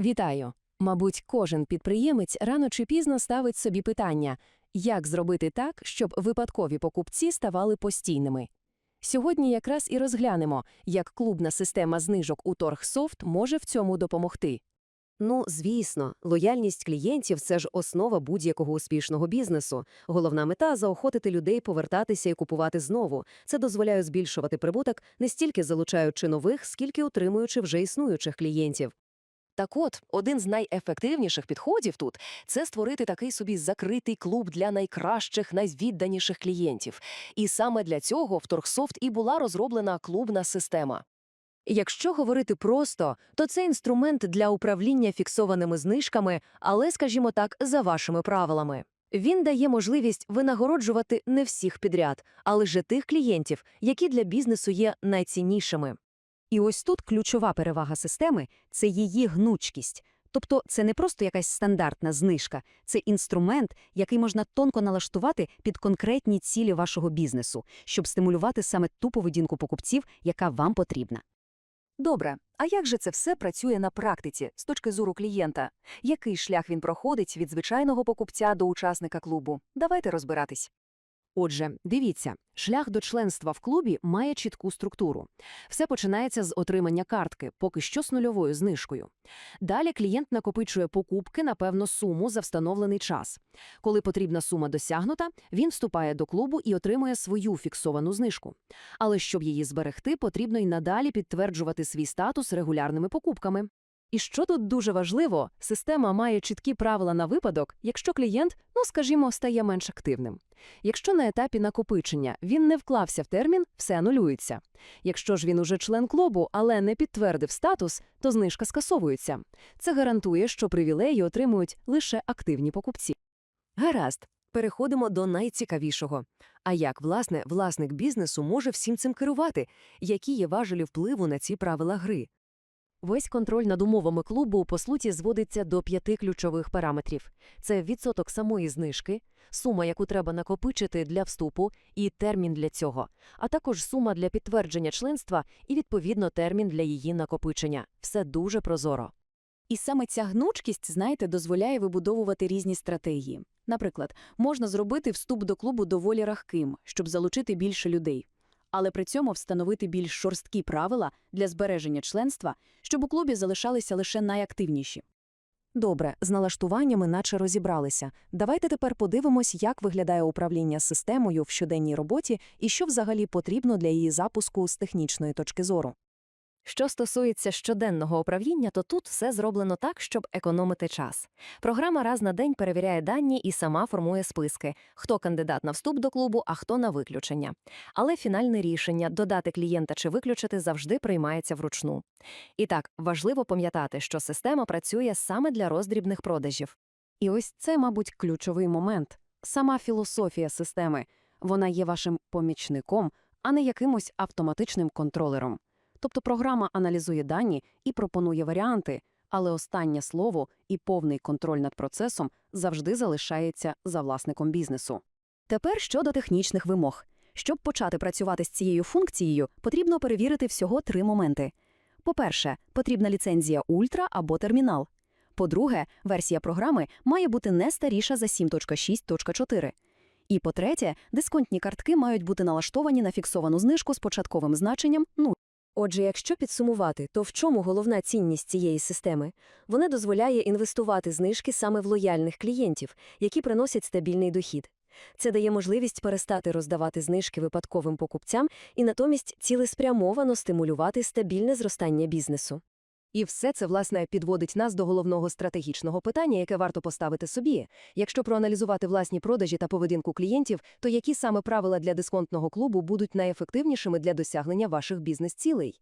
Вітаю! Мабуть, кожен підприємець рано чи пізно ставить собі питання, як зробити так, щоб випадкові покупці ставали постійними. Сьогодні якраз і розглянемо, як клубна система знижок у Торгсофт може в цьому допомогти. Ну, звісно, лояльність клієнтів це ж основа будь-якого успішного бізнесу. Головна мета заохотити людей повертатися і купувати знову. Це дозволяє збільшувати прибуток, не стільки залучаючи нових, скільки утримуючи вже існуючих клієнтів. Так от, один з найефективніших підходів тут це створити такий собі закритий клуб для найкращих, найвідданіших клієнтів. І саме для цього в Торгсофт і була розроблена клубна система. Якщо говорити просто, то це інструмент для управління фіксованими знижками, але, скажімо так, за вашими правилами. Він дає можливість винагороджувати не всіх підряд, а лише тих клієнтів, які для бізнесу є найціннішими. І ось тут ключова перевага системи це її гнучкість. Тобто це не просто якась стандартна знижка, це інструмент, який можна тонко налаштувати під конкретні цілі вашого бізнесу, щоб стимулювати саме ту поведінку покупців, яка вам потрібна. Добре, а як же це все працює на практиці з точки зору клієнта? Який шлях він проходить від звичайного покупця до учасника клубу? Давайте розбиратись. Отже, дивіться, шлях до членства в клубі має чітку структуру. Все починається з отримання картки, поки що з нульовою знижкою. Далі клієнт накопичує покупки на певну суму за встановлений час. Коли потрібна сума досягнута, він вступає до клубу і отримує свою фіксовану знижку. Але щоб її зберегти, потрібно й надалі підтверджувати свій статус регулярними покупками. І що тут дуже важливо, система має чіткі правила на випадок, якщо клієнт, ну скажімо, стає менш активним. Якщо на етапі накопичення він не вклався в термін, все анулюється. Якщо ж він уже член клубу, але не підтвердив статус, то знижка скасовується. Це гарантує, що привілеї отримують лише активні покупці. Гаразд, переходимо до найцікавішого. А як, власне, власник бізнесу може всім цим керувати? Які є важелі впливу на ці правила гри? Весь контроль над умовами клубу, по суті, зводиться до п'яти ключових параметрів. Це відсоток самої знижки, сума, яку треба накопичити для вступу, і термін для цього, а також сума для підтвердження членства і, відповідно, термін для її накопичення. Все дуже прозоро. І саме ця гнучкість, знаєте, дозволяє вибудовувати різні стратегії. Наприклад, можна зробити вступ до клубу доволі рахким, щоб залучити більше людей, але при цьому встановити більш жорсткі правила для збереження членства, щоб у клубі залишалися лише найактивніші. Добре, з налаштуваннями наче розібралися. Давайте тепер подивимось, як виглядає управління системою в щоденній роботі і що взагалі потрібно для її запуску з технічної точки зору. Що стосується щоденного управління, то тут все зроблено так, щоб економити час. Програма раз на день перевіряє дані і сама формує списки, хто кандидат на вступ до клубу, а хто на виключення. Але фінальне рішення додати клієнта чи виключити завжди приймається вручну. І так, важливо пам'ятати, що система працює саме для роздрібних продажів. І ось це, мабуть, ключовий момент. Сама філософія системи. Вона є вашим помічником, а не якимось автоматичним контролером. Тобто програма аналізує дані і пропонує варіанти, але останнє слово і повний контроль над процесом завжди залишається за власником бізнесу. Тепер щодо технічних вимог. Щоб почати працювати з цією функцією, потрібно перевірити всього три моменти. По-перше, потрібна ліцензія Ультра або термінал. По-друге, версія програми має бути не старіша за 7.6.4. І по-третє, дисконтні картки мають бути налаштовані на фіксовану знижку з початковим значенням 0. Отже, якщо підсумувати, то в чому головна цінність цієї системи? Вона дозволяє інвестувати знижки саме в лояльних клієнтів, які приносять стабільний дохід. Це дає можливість перестати роздавати знижки випадковим покупцям і натомість цілеспрямовано стимулювати стабільне зростання бізнесу. І все це, власне, підводить нас до головного стратегічного питання, яке варто поставити собі. Якщо проаналізувати власні продажі та поведінку клієнтів, то які саме правила для дисконтного клубу будуть найефективнішими для досягнення ваших бізнес-цілей?